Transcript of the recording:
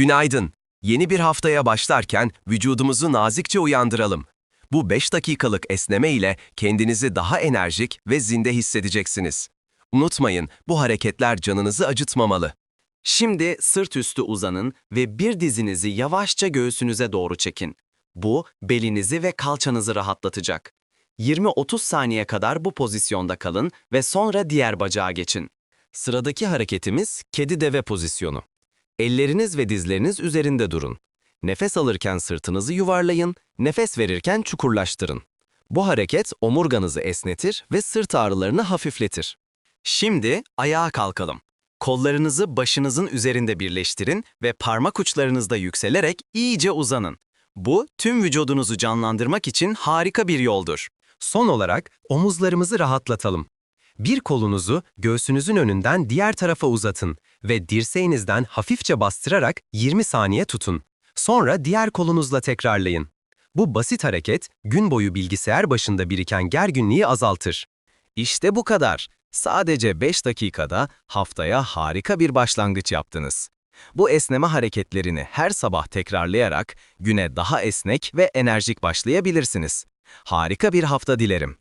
Günaydın. Yeni bir haftaya başlarken vücudumuzu nazikçe uyandıralım. Bu 5 dakikalık esneme ile kendinizi daha enerjik ve zinde hissedeceksiniz. Unutmayın, bu hareketler canınızı acıtmamalı. Şimdi sırt üstü uzanın ve bir dizinizi yavaşça göğsünüze doğru çekin. Bu, belinizi ve kalçanızı rahatlatacak. 20-30 saniye kadar bu pozisyonda kalın ve sonra diğer bacağa geçin. Sıradaki hareketimiz kedi deve pozisyonu. Elleriniz ve dizleriniz üzerinde durun. Nefes alırken sırtınızı yuvarlayın, nefes verirken çukurlaştırın. Bu hareket omurganızı esnetir ve sırt ağrılarını hafifletir. Şimdi ayağa kalkalım. Kollarınızı başınızın üzerinde birleştirin ve parmak uçlarınızda yükselerek iyice uzanın. Bu, tüm vücudunuzu canlandırmak için harika bir yoldur. Son olarak omuzlarımızı rahatlatalım. Bir kolunuzu göğsünüzün önünden diğer tarafa uzatın ve dirseğinizden hafifçe bastırarak 20 saniye tutun. Sonra diğer kolunuzla tekrarlayın. Bu basit hareket gün boyu bilgisayar başında biriken gerginliği azaltır. İşte bu kadar. Sadece 5 dakikada haftaya harika bir başlangıç yaptınız. Bu esneme hareketlerini her sabah tekrarlayarak güne daha esnek ve enerjik başlayabilirsiniz. Harika bir hafta dilerim.